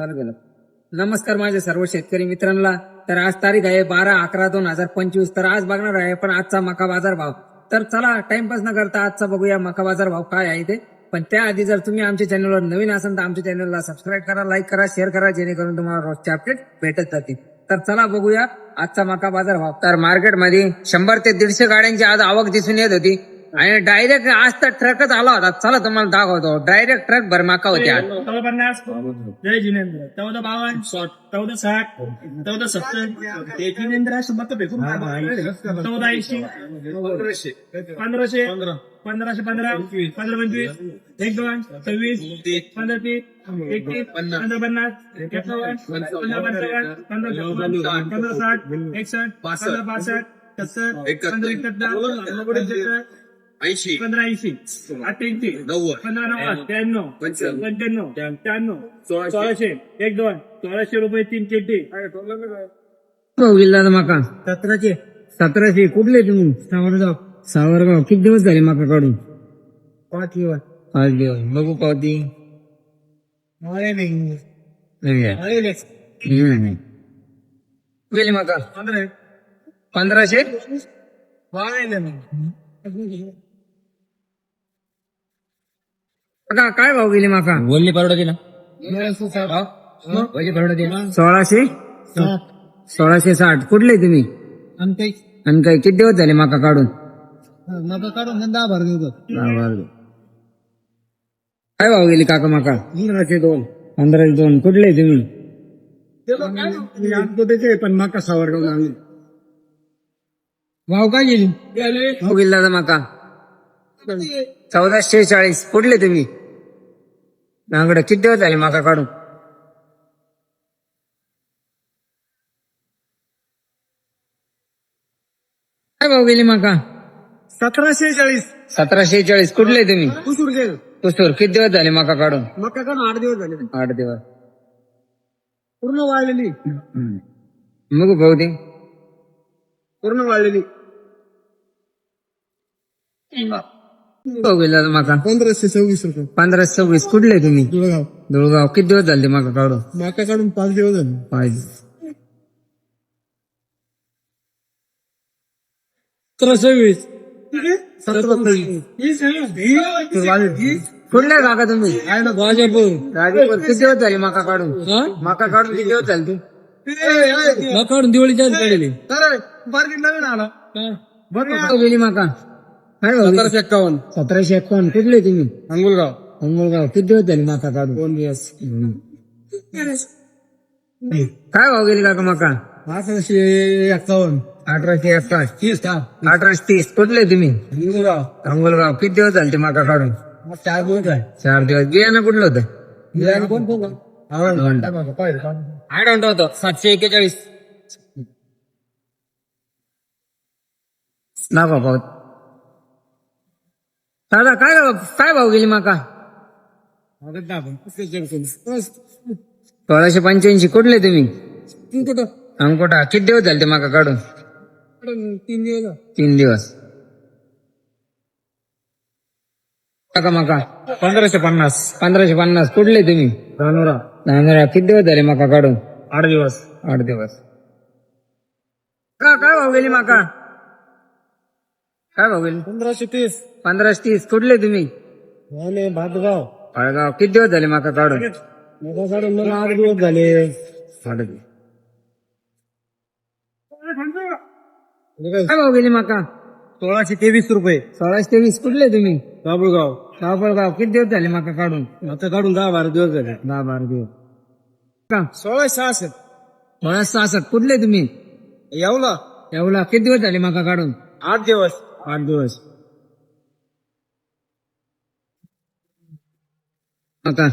चालू केलं. नमस्कार माझ्या सर्व शेतकरी मित्रांना. तर आज तारीख आहे बारा अकरा दोन हजार पंचवीस. तर आज बघणार आहे पण आजचा मका बाजार भाव. तर चला टाइमपास न करता आजचा बघूया मका बाजार भाव काय आहे ते पण त्याआधी जर तुम्ही आमच्या चॅनलवर नवीन असाल तर आमच्या चॅनलला सबस्क्राईब करा लाईक करा शेअर करा जेणेकरून तुम्हाला रोजचे अपडेट भेटत जातील. तर चला बघूया आजचा मका बाजार भाव. तर मार्केटमध्ये शंभर ते दीडशे गाड्यांची आज आवक दिसून येत होती. आणि डायरेक्ट आज तर ट्रकच आला होता. चला तुम्हाला दाखवतो. डायरेक्ट ट्रक भर मका होती आज चौदा पन्नास. जय जिनेंद्र. चौदा बावन्न. चौदा साठ. चौदा सत्तर. ते जिनेंद्र शंभर फेकून चौदा ऐंशी. पंधराशे. पंधराशे. पंधरा. पंधरा. पंचवीस. एक दोन. सव्वीस. पंधरा तीस. एकतीस. पंधरा पन्नास. एकावन्न. पंधरा पंचावन्न पंधरा पंधरा साठ. एकसष्ट. पंधरा पासष्ट. सत्तर. पंधरा एकाहत्तर. ऐंशी. पंधरा ऐंशी. अठ्ठ्याऐंशी. नव्वद. पंधरा नव्वद. त्र्याण्णव. पंच्याण्णव. पंच्याण्णव. त्र्याण्णव. सोळाशे. एक दोन. सोळाशे रुपये तीन चिट्टी भाऊ गेला मका. सतराशे. सतराशे. कुठले तुम्ही? सावरगाव. सावरगाव. किती दिवस झाले मका काढून पाच दिवस. पाच दिवस. बघू पावती. गेली मका? पंधराशे? मका काय भाव गेली मका? बोलली परवडा दिला सोळाशे सोळाशे? साठ. कुठले तुम्ही? आणि काय किती दिवस झाले मका काढून? काढून दहा भर देतो दहा बारा दिवस. काय भाव गेली काका मका? पंधराशे दोन. पंधराशे दोन. कुठले तुम्ही? पण माका सावरगाव आणली भाव काय गेली? भाव गेली दादा मका. चौदाशे चाळीस. कुठले तुम्ही? नांगडे किती दिवस झाले मका काढून? काय भाव गेली मका? सतराशे चाळीस. सतराशे चाळीस. कुठले तुम्ही? कुसूर गेल कुस्तूर किती दिवस झाले मका काढून? मका काढून आठ दिवस झाले. आठ दिवस. पूर्ण वाळलेली. मग भाऊ ते पूर्ण वाळलेली. पंधराशे सव्वीस रुपये. पंधरा सव्वीस. कुठले तुम्ही? धुळगाव किती दिवस झाले मका काढून? मका काढून पाच दिवस झाले. पाहिजे सतरा सव्वीस. कुठल्या काका तुम्ही? राजेपूर. किती दिवस झाले मका काढून? मका काढून किती दिवस झाले तू? काढून दिवाळीच्या काढली मार्केट नवीन आला. भाव गेली मका? सतराशे एक्कावन्न. सतराशे एकावन्न कुठले तुम्ही? अंगुलगाव. अंगोलगाव. किती दिवस झाले मका काढून दोन दिवस. काय भाव गेली काका मका? अकराशे एक्कावन्न. अठराशे एकावन्न. तीस का अठराशे तीस. कुठले तुम्ही? अंगुलगाव. अंगोलगाव. किती दिवस झाले ते मका काढून? चार दिवस आहे चार दिवस. बियाणं कुठलं होतं? कोण कोण सातशे एक्केचाळीस. ना भाऊ. दादा काय काय भाव गेली माका? सोळाशे पंच्याऐंशी कुठले तुम्ही? कुठं? अंकोटा किती दिवस झाले ते माका काढून? तीन दिवस तीन दिवस. काका माका. पंधराशे पन्नास. पंधराशे पन्नास कुठले तुम्ही? धानोरा. नांदरा किती दिवस झाले माका काढून? आठ दिवस. आठ दिवस. का काय भाव गेली माका? काय गेली पंधराशे तीस. पंधराशे तीस. कुठले तुम्ही? झाले भातगाव. फळगाव. किती दिवस झाले माका काढून? मका काढून मला आठ दिवस झाले. दिवस. काय भाव गेली माका. सोळाशे तेवीस रुपये. सोळाशे तेवीस. कुठले तुम्ही? बाबुळगाव गाव किती दिवस झाले माका काढून? आता काढून दहा बारा दिवस झाले. दहा बारा दिवस. का? सोळाशे सहाशे सोळाशे सहासष्ट. कुठले तुम्ही? येवला. एवढा किती दिवस झाले माका काढून? आठ दिवस. आठ दिवस. माका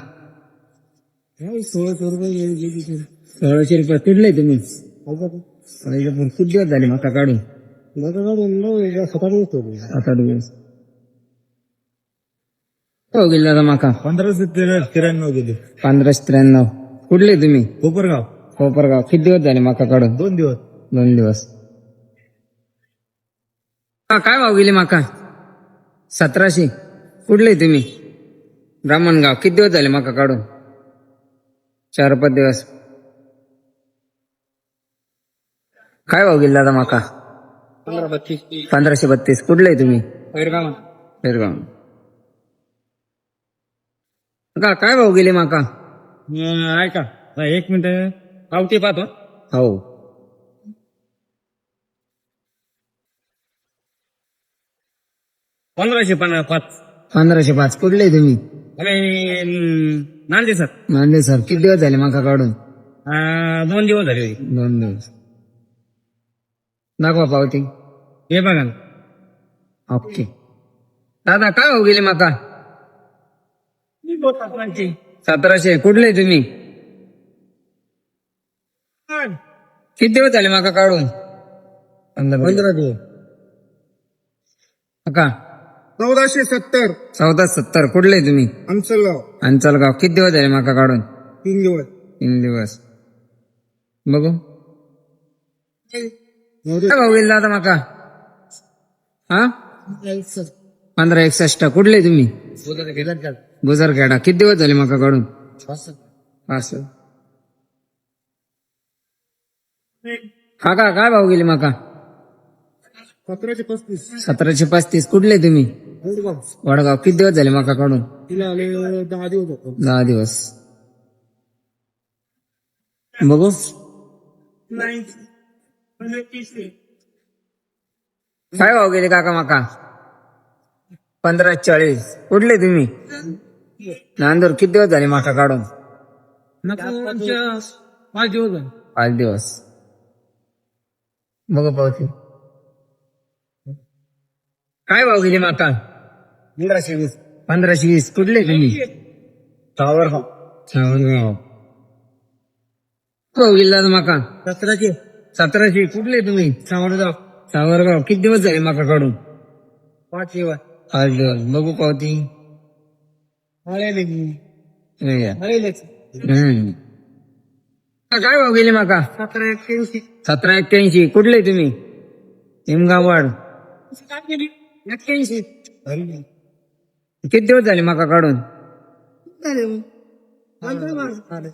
सोळाशे रुपये सोळाशे रुपये कुठले तुम्ही. सोळाशे किती दिवस झाले माका काढून. मका काढून सकाळी येतो सात आठ दिवस. हो गेले माका पंधराशे त्र्याण्णव गेले. पंधराशे त्र्याण्णव. कुठले तुम्ही? कोपरगाव. कोपरगाव. किती दिवस झाले माका काढून? दोन दिवस. दोन दिवस. काय भाव गेले माका? सतराशे. कुठले तुम्ही? ब्राह्मणगाव. किती दिवस झाले माका काढून? चार पाच दिवस. काय भाव गेला दादा माका? पंधराशे बत्तीस. कुठले आहे तुम्ही? का काय भाव गेले माका? ऐका. एक मिनिट. पावती पाहतो. हो. पंधराशे पन्नास पाच. पंधराशे पाच. कुठले तुम्ही? नांदे सर. मानले सर. किती दिवस झाले माका काढून? दोन दिवस झाले दोन दिवस. दाखवा पावती. हे बघा ना. ओके. दादा काय भाव गेले माका? सतराशे. कुठले तुम्ही? किती दिवस झाले माका काढून? पंधरा दिवस. का चौदाशे सत्तर. चौदा सत्तर. कुठले तुम्ही? अंचलगाव. अंचलगाव. किती दिवस झाले माका काढून? तीन दिवस. तीन दिवस. बघू. काय भाव गेले दादा माका? हा? पंधरा एकसष्ट. कुठले तुम्ही? गुजरखेडा किती दिवस झाले माका काढून? असं काका काय भाव गेले माका? सतराशे पस्तीस. सतराशे पस्तीस. कुठले तुम्ही? वडगाव. किती दिवस झाले माका काढून? तिला आले दहा दिवस होतो. दहा दिवस. बघू. काय भाव गेले काका माका? पंधरा चाळीस. कुठले तुम्ही? नांदूर. किती दिवस झाले माका काढून? पाच दिवस पाच दिवस. बघू पावती. काय भाव गेले माका पंधराशे वीस. पंधराशे वीस. कुठले तुम्ही? टावर सावरगाव. भाव गेले माका सतराशे. सतराशे. कुठले तुम्ही? सावरगाव. सावरगाव. किती दिवस झाले माका काढून? पाच दिवस. पाच दिवस. बघू पावती. काय भाव गेले माका सतरा एक्क्याऐंशी. सतरा एक्क्याऐंशी. कुठले तुम्ही? हिमगाववाड. एक्क्याऐंशी किती दिवस झाले माका काढून? झाले